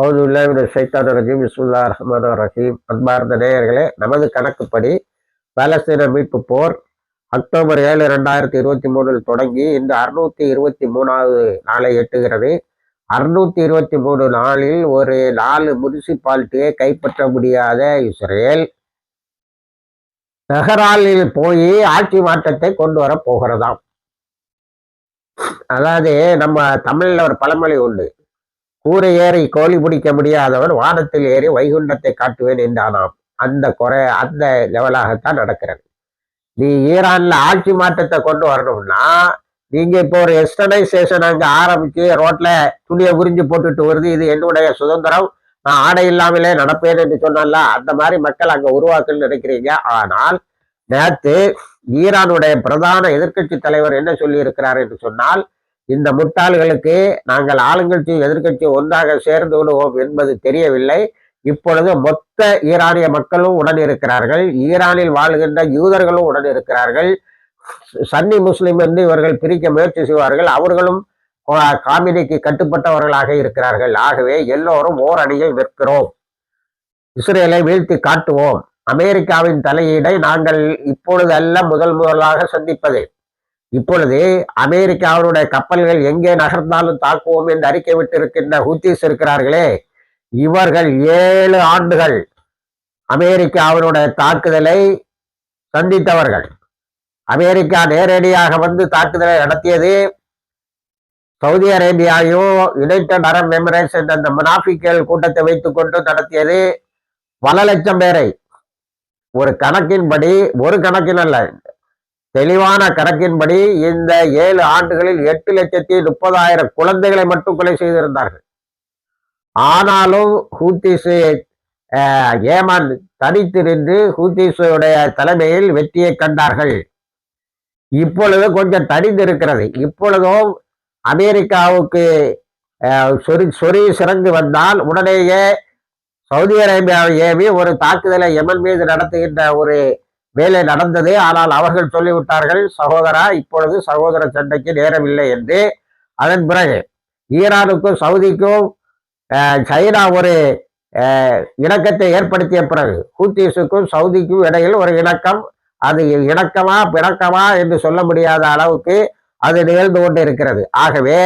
அவுதுல்லாவின் சைத்தான் ரஜீம். விஸ்முல்லா ரஹ்மான் ரஹீம். அன்பார்ந்த நேயர்களே நமது கணக்குப்படி பாலஸ்தீன மீட்பு போர் அக்டோபர் ஏழு ரெண்டாயிரத்தி இருபத்தி மூணில் தொடங்கி இந்த அறுநூத்தி இருபத்தி மூணாவது நாளை எட்டுகிறது. அறுநூத்தி இருபத்தி மூணு நாளில் ஒரு நாலு முனிசிபாலிட்டியை கைப்பற்ற முடியாத இஸ்ரேல் நகராலில் போய் ஆட்சி மாற்றத்தை கொண்டு வர போகிறதாம். அதாவது நம்ம தமிழில் ஒரு பழமொழி உண்டு. கூரை ஏறி கோழி பிடிக்க முடியாதவன் வானத்தில் ஏறி வைகுண்டத்தை காட்டுவேன் என்றானாம். அந்த குறை அந்த லெவலாகத்தான் நடக்கிறது. நீ ஈரான்ல ஆட்சி மாற்றத்தை கொண்டு வரணும்னா நீங்க இப்போ ஒரு எஸ்டர்னைசேஷன் அங்க ஆரம்பிச்சு ரோட்ல துணியை உறிஞ்சு போட்டுட்டு வருது. இது என்னுடைய சுதந்திரம். நான் ஆடை இல்லாமலே நடப்பேன் என்று சொன்னால? அந்த மாதிரி மக்கள் அங்க உருவாக்குன்னு நினைக்கிறீங்க. ஆனால் நேத்து ஈரானுடைய பிரதான எதிர்க்கட்சி தலைவர் என்ன சொல்லி இருக்கிறார் என்று சொன்னால் இந்த முட்டாள்களுக்கு நாங்கள் ஆளுங்கட்சி எதிர்க்கட்சி ஒன்றாக சேர்ந்து விடுவோம் என்பது தெரியவில்லை. இப்பொழுது மொத்த ஈரானிய மக்களும் உடன் இருக்கிறார்கள் ஈரானில் வாழ்கின்ற யூதர்களும் உடன் இருக்கிறார்கள் சன்னி முஸ்லிம் என்று இவர்கள் பிரிக்க முயற்சி செய்வார்கள். அவர்களும் காமினிக்கு கட்டுப்பட்டவர்களாக இருக்கிறார்கள். ஆகவே எல்லோரும் ஓர் அணியில் நிற்கிறோம். இஸ்ரேலை வீழ்த்தி காட்டுவோம். அமெரிக்காவின் தலையீடை நாங்கள் இப்பொழுது அல்ல முதல் முதலாக சந்திப்பது. இப்பொழுது அமெரிக்காவுடைய கப்பல்கள் எங்கே நகர்ந்தாலும் தாக்குவோம் என்று அறிக்கை விட்டிருக்கின்ற ஹூத்திஸ் இருக்கிறார்களே இவர்கள் ஏழு ஆண்டுகள் அமெரிக்காவினுடைய தாக்குதலை சந்தித்தவர்கள் அமெரிக்கா நேரடியாக வந்து தாக்குதலை நடத்தியது சவுதி அரேபியாவையும் யுனைடெட் அரப் எமிரேட்ஸ் என்ற அந்த முனாஃபிக்கல் கூட்டத்தை வைத்துக் கொண்டு நடத்தியது பல லட்சம் பேரை. ஒரு கணக்கின்படி ஒரு கணக்கின் அல்ல தெளிவான கணக்கின்படி இந்த ஏழு ஆண்டுகளில் எட்டு லட்சத்தி முப்பதாயிரம் குழந்தைகளை மட்டும் கொலை செய்திருந்தார்கள். ஆனாலும் ஹூத்திசு ஏமான் தனித்து நின்று ஹூத்திசுடைய தலைமையில் வெற்றியை கண்டார்கள். இப்பொழுது கொஞ்சம் தனிந்திருக்கிறது. இப்பொழுதும் அமெரிக்காவுக்கு சொறி சொறி சிறந்து வந்தால் உடனேயே சவுதி அரேபியாவை ஏவி ஒரு தாக்குதலை எமன் மீது நடத்துகின்ற ஒரு வேலை நடந்தது ஆனால் அவர்கள் சொல்லிவிட்டார்கள் சகோதரா இப்பொழுது சகோதர சண்டைக்கு நேரமில்லை என்று. அதன் பிறகு ஈரானுக்கும் சவுதிக்கும் சைனா ஒரு இணக்கத்தை ஏற்படுத்திய பிறகு ஹூத்தீஸுக்கும் சவுதிக்கும் இடையில் ஒரு இணக்கம் அது இணக்கமா பிணக்கமா என்று சொல்ல முடியாத அளவுக்கு அது நிகழ்ந்து கொண்டு இருக்கிறது ஆகவே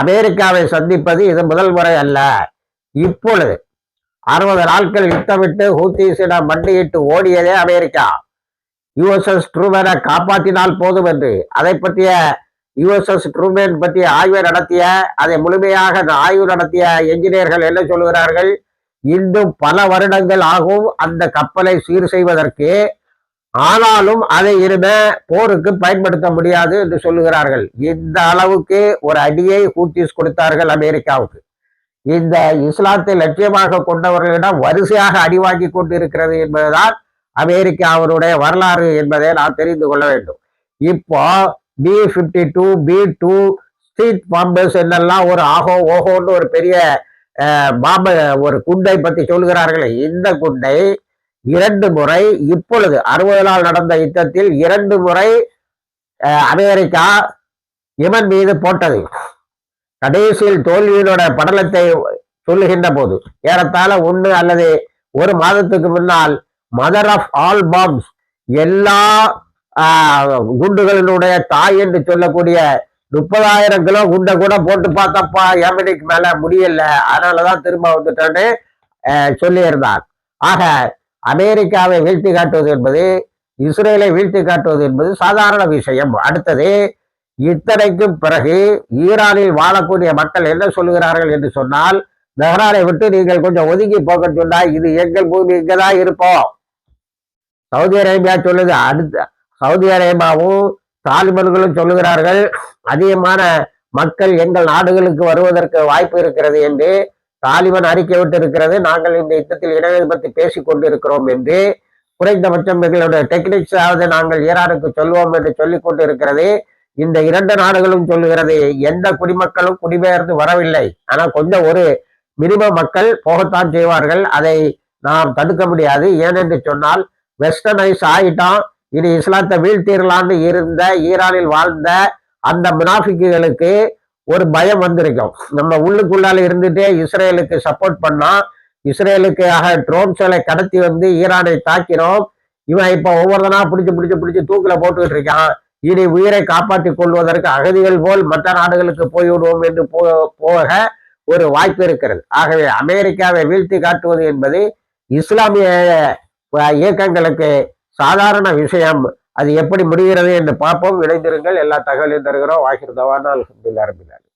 அமெரிக்காவை சந்திப்பது இது முதல் முறை அல்ல. இப்பொழுது அறுபது நாட்கள் யுத்தமிட்டு ஹூத்தீஸிடம் மண்டியிட்டு ஓடியதே அமெரிக்கா. யுஎஸ்எஸ் ட்ரூமேனை காப்பாற்றினால் போதும் என்று அதை பற்றிய யுஎஸ்எஸ் ட்ரூமேன் பற்றிய ஆய்வை நடத்திய அதை முழுமையாக ஆய்வு நடத்திய என்ஜினியர்கள் என்ன சொல்கிறார்கள் இன்னும் பல வருடங்கள் ஆகும் அந்த கப்பலை சீர் செய்வதற்கு. ஆனாலும் அதை இனிமே போருக்கு பயன்படுத்த முடியாது என்று சொல்லுகிறார்கள். இந்த அளவுக்கு ஒரு அடியை ஹூத்திஸ் கொடுத்தார்கள் அமெரிக்காவுக்கு. இந்த இஸ்லாத்தை லட்சியமாக கொண்டவர்களிடம் வரிசையாக அடிவாங்கி கொண்டிருக்கிறது என்பதுதான் அமெரிக்காவினுடைய வரலாறு என்பதை நாம் தெரிந்து கொள்ள வேண்டும். இப்போ B fifty two B two street bombers என்னெல்லாம் ஒரு ஆகோ ஓஹோன்னு ஒரு பெரிய பாம்பை ஒரு குண்டை பற்றி சொல்கிறார்களே இந்த குண்டை இரண்டு முறை இப்பொழுது அறுபது நாள் நடந்த யுத்தத்தில் இரண்டு முறை அமெரிக்கா இவன் மீது போட்டது. கடைசியில் தோல்வியினோட படலத்தை சொல்லுகின்ற போது ஏறத்தாழ ஒன்று அல்லது ஒரு மாதத்துக்கு முன்னால் மதர் ஆஃப் ஆல் பாம்ஸ் எல்லா குண்டுகளினுடைய தாய் என்று சொல்லக்கூடிய முப்பதாயிரம் கிலோ குண்டை கூட போட்டு பார்த்தப்பா ஏமனிக்கு மேல முடியல. அதனாலதான் திரும்ப வந்துட்டேன்னு சொல்லியிருந்தார். ஆக அமெரிக்காவை வீழ்த்தி காட்டுவது என்பது இஸ்ரேலை வீழ்த்தி காட்டுவது என்பது சாதாரண விஷயம். அடுத்தது இத்தனைக்கும் பிறகு ஈரானில் வாழக்கூடிய மக்கள் என்ன சொல்லுகிறார்கள் என்று சொன்னால் தெஹ்ரானை விட்டு நீங்கள் கொஞ்சம் ஒதுங்கி போக சொன்னா இது எங்கள் பூமி இங்கதான் இருப்போம். சவுதி அரேபியா சொல்லுது அடுத்த சவுதி அரேபியாவும் தாலிபன்களும் சொல்லுகிறார்கள் அதிகமான மக்கள் எங்கள் நாடுகளுக்கு வருவதற்கு வாய்ப்பு இருக்கிறது என்று தாலிபன் அறிக்கை விட்டு இருக்கிறது நாங்கள் இந்த யுத்தத்தில் இணைவது பற்றி பேசிக் கொண்டிருக்கிறோம் என்று குறைந்தபட்சம் எங்களுடைய டெக்னிக்ஸாவது நாங்கள் ஈரானுக்கு சொல்வோம் என்று சொல்லிக் கொண்டு இருக்கிறது இந்த இரண்டு நாடுகளும் சொல்லுகிறது எந்த குடிமக்களும் குடிபெயர்ந்து வரவில்லை. ஆனால் கொஞ்சம் ஒரு மினிம மக்கள் போகத்தான் செய்வார்கள். அதை நாம் தடுக்க முடியாது. ஏனென்று சொன்னால் வெஸ்டர்னைஸ் ஆகிட்டோம் இனி இஸ்லாத்தை வீழ்த்திடலான்னு இருந்த ஈரானில் வாழ்ந்த அந்த முனாஃபிக்குகளுக்கு ஒரு பயம் வந்திருக்கும். நம்ம உள்ளுக்குள்ளால இருந்துட்டே இஸ்ரேலுக்கு சப்போர்ட் பண்ணா இஸ்ரேலுக்கு ஆக ட்ரோன்ஸ்களை கடத்தி வந்து ஈரானை தாக்கிறோம். இவன் இப்போ ஒவ்வொருத்தனா பிடிச்சு பிடிச்சு பிடிச்சி தூக்கில போட்டுக்கிட்டு இருக்கான். இனி உயிரை காப்பாற்றிக் கொள்வதற்கு அகதிகள் போல் மற்ற நாடுகளுக்கு போய்விடுவோம் என்று போ- போக ஒரு வாய்ப்பு இருக்கிறது. ஆகவே அமெரிக்காவை வீழ்த்தி காட்டுவது என்பது இஸ்லாமிய இயக்கங்களுக்கு சாதாரண விஷயம். அது எப்படி முடிகிறது என்று பார்ப்போம். இணைந்திருங்கள். எல்லா தகவலையும் தருகிறோம். வாகிருதவான அல்ஹம்துலில்லாஹ் ரபில்